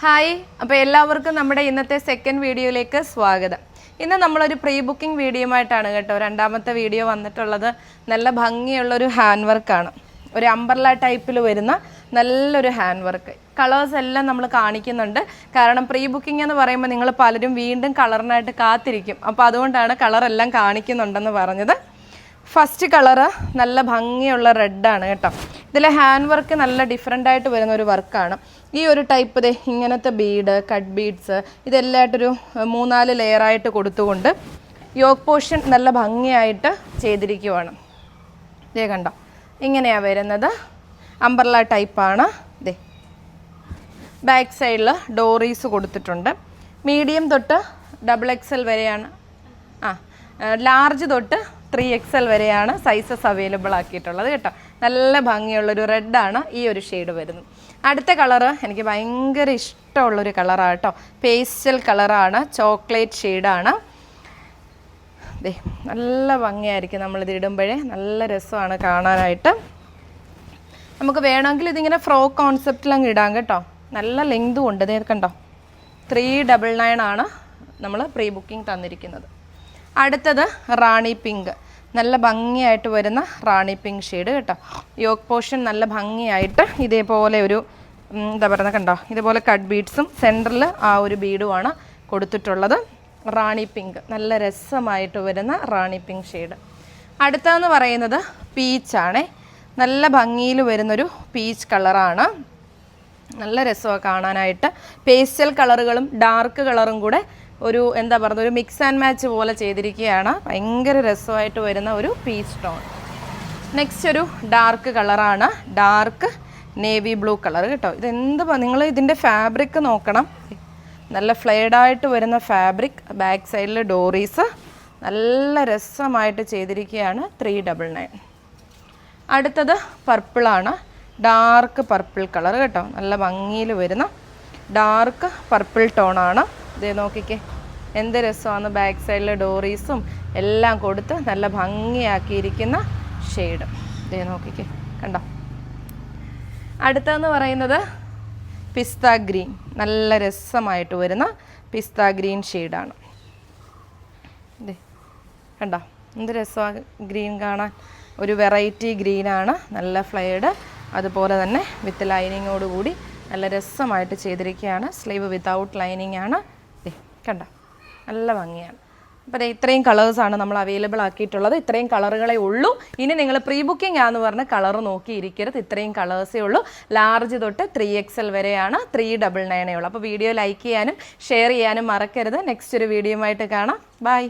Hi അപ്പോൾ എല്ലാവർക്കും നമ്മുടെ ഇന്നത്തെ സെക്കൻഡ് വീഡിയോയിലേക്ക് സ്വാഗതം. ഇന്ന് നമ്മളൊരു പ്രീ ബുക്കിംഗ് വീഡിയോയുമായിട്ടാണ് കേട്ടോ രണ്ടാമത്തെ വീഡിയോ വന്നിട്ടുള്ളത്. നല്ല ഭംഗിയുള്ളൊരു ഹാൻഡ് വർക്കാണ് ഒരു അമ്പർല ടൈപ്പിൽ വരുന്ന നല്ലൊരു ഹാൻഡ് വർക്ക് കളേഴ്സ് എല്ലാം നമ്മൾ കാണിക്കുന്നുണ്ട്. കാരണം പ്രീ ബുക്കിംഗ് എന്ന് പറയുമ്പോൾ നിങ്ങൾ പലരും വീണ്ടും കളറിനായിട്ട് കാത്തിരിക്കും. അപ്പോൾ അതുകൊണ്ടാണ് കളറെല്ലാം കാണിക്കുന്നുണ്ടെന്ന് പറഞ്ഞത്. ഫസ്റ്റ് കളറ് നല്ല ഭംഗിയുള്ള റെഡാണ് കേട്ടോ. ഇതിലെ ഹാൻഡ് വർക്ക് നല്ല ഡിഫറെന്റ് ആയിട്ട് വരുന്ന ഒരു വർക്കാണ് ഈ ഒരു ടൈപ്പ് ദേ ഇങ്ങനത്തെ ബീഡ് കട്ട് ബീഡ്സ് ഇതെല്ലായിട്ടൊരു മൂന്നാൽ ലെയറായിട്ട് കൊടുത്തുകൊണ്ട് യോഗ് പോർഷൻ നല്ല ഭംഗിയായിട്ട് ചെയ്തിരിക്കുവാണ്. ഇതേ കണ്ടോ? ഇങ്ങനെയാണ് വരുന്നത്. അമ്പർല ടൈപ്പാണ് ഇതേ ബാക്ക് സൈഡിൽ ഡോറീസ് കൊടുത്തിട്ടുണ്ട്. മീഡിയം തൊട്ട് ഡബിൾ എക്സൽ വരെയാണ്. ആ ലാർജ് തൊട്ട് ത്രീ എക്സൽ വരെയാണ് സൈസസ് അവൈലബിൾ ആക്കിയിട്ടുള്ളത് കേട്ടോ. നല്ല ഭംഗിയുള്ളൊരു റെഡാണ് ഈ ഒരു ഷെയ്ഡ് വരുന്നത്. അടുത്ത കളറ് എനിക്ക് ഭയങ്കര ഇഷ്ടമുള്ളൊരു കളറാണ് കേട്ടോ. പേസ്റ്റൽ കളറാണ് ചോക്ലേറ്റ് ഷെയ്ഡാണ്. ദേ നല്ല ഭംഗിയായിരിക്കും നമ്മളിത് ഇടുമ്പോഴേ. നല്ല രസമാണ് കാണാനായിട്ട്. നമുക്ക് വേണമെങ്കിൽ ഇതിങ്ങനെ ഫ്രോക്ക് കോൺസെപ്റ്റിൽ അങ്ങ് ഇടാം കേട്ടോ. നല്ല ലെങ്തും ഉണ്ട്. നേർക്കണ്ടോ കണ്ടോ? ത്രീ ഡബിൾ നയൻ ആണ് നമ്മൾ പ്രീ ബുക്കിംഗ് തന്നിരിക്കുന്നത്. അടുത്തത് റാണി പിങ്ക്. നല്ല ഭംഗിയായിട്ട് വരുന്ന റാണി പിങ്ക് ഷെയ്ഡ് കേട്ടോ. യോക്ക് പോർഷൻ നല്ല ഭംഗിയായിട്ട് ഇതേപോലെ ഒരു എന്താ പറയുക കണ്ടോ? ഇതേപോലെ കട്ട് ബീഡ്സും സെന്ററിൽ ആ ഒരു ബീഡുമാണ് കൊടുത്തിട്ടുള്ളത്. റാണി പിങ്ക്. നല്ല രസമായിട്ട് വരുന്ന റാണി പിങ്ക് ഷെയ്ഡ്. അടുത്തതെന്ന് പറയുന്നത് പീച്ചാണേ നല്ല ഭംഗിയിൽ വരുന്നൊരു പീച്ച് കളറാണ്. നല്ല രസമാണ് കാണാനായിട്ട്. പേസ്റ്റൽ കളറുകളും ഡാർക്ക് കളറും കൂടെ ഒരു എന്താ പറയുക ഒരു മിക്സ് ആൻഡ് മാച്ച് പോലെ ചെയ്തിരിക്കുകയാണ്. ഭയങ്കര രസമായിട്ട് വരുന്ന ഒരു പീച്ച് ടോൺ നെക്സ്റ്റ് ഒരു ഡാർക്ക് കളറാണ് ഡാർക്ക് നേവി ബ്ലൂ കളർ കേട്ടോ. ഇതെന്ത് നിങ്ങൾ ഇതിന്റെ ഫാബ്രിക് നോക്കണം. നല്ല ഫ്ലെയർഡായിട്ട് വരുന്ന ഫാബ്രിക് ബാക്ക് സൈഡിൽ ഡോറീസ് നല്ല രസമായിട്ട് ചെയ്തിരിക്കുകയാണ് ത്രീ ഡബിൾ നയൻ അടുത്തത് പർപ്പിളാണ് ഡാർക്ക് പർപ്പിൾ കളർ കേട്ടോ. നല്ല ഭംഗിയിൽ വരുന്ന ഡാർക്ക് പർപ്പിൾ ടോണാണ് ഇതേ നോക്കിക്കേ. എന്ത് രസമാണ് ബാക്ക് സൈഡിലെ ഡോറീസും എല്ലാം കൊടുത്ത് നല്ല ഭംഗിയാക്കിയിരിക്കുന്ന ഷെയ്ഡ്. ഇതേ നോക്കിക്കേ. കണ്ടോ? അടുത്തതെന്ന് പറയുന്നത് പിസ്ത ഗ്രീൻ. നല്ല രസമായിട്ട് വരുന്ന പിസ്ത ഗ്രീൻ ഷെയ്ഡാണ്. കണ്ടോ? എന്ത് രസമാണ് ഗ്രീൻ കാണാൻ. ഒരു വെറൈറ്റി ഗ്രീനാണ്. നല്ല ഫ്ലൈഡ് അതുപോലെ തന്നെ വിത്ത് ലൈനിങ്ങോട് കൂടി നല്ല രസമായിട്ട് ചെയ്തിരിക്കുകയാണ്. സ്ലീവ് വിത്തൗട്ട് ലൈനിങ് ആണ് കണ്ടോ. നല്ല ഭംഗിയാണ്. അപ്പോൾ ഇത്രയും കളേഴ്സാണ് നമ്മൾ അവൈലബിൾ ആക്കിയിട്ടുള്ളത്. ഇത്രയും കളറുകളെ ഉള്ളൂ. ഇനി നിങ്ങൾ പ്രീ ബുക്കിംഗ് ആണെന്ന് പറഞ്ഞ് കളർ നോക്കിയിരിക്കരുത് ഇത്രയും കളേഴ്സേ ഉള്ളൂ. ലാർജ് തൊട്ട് ത്രീ എക്സൽ വരെയാണ്. ത്രീ ഡബിൾ നയനേ ഉള്ളൂ. അപ്പോൾ വീഡിയോ ലൈക്ക് ചെയ്യാനും ഷെയർ ചെയ്യാനും മറക്കരുത്. നെക്സ്റ്റ് ഒരു വീഡിയോ ആയിട്ട് കാണാം. ബൈ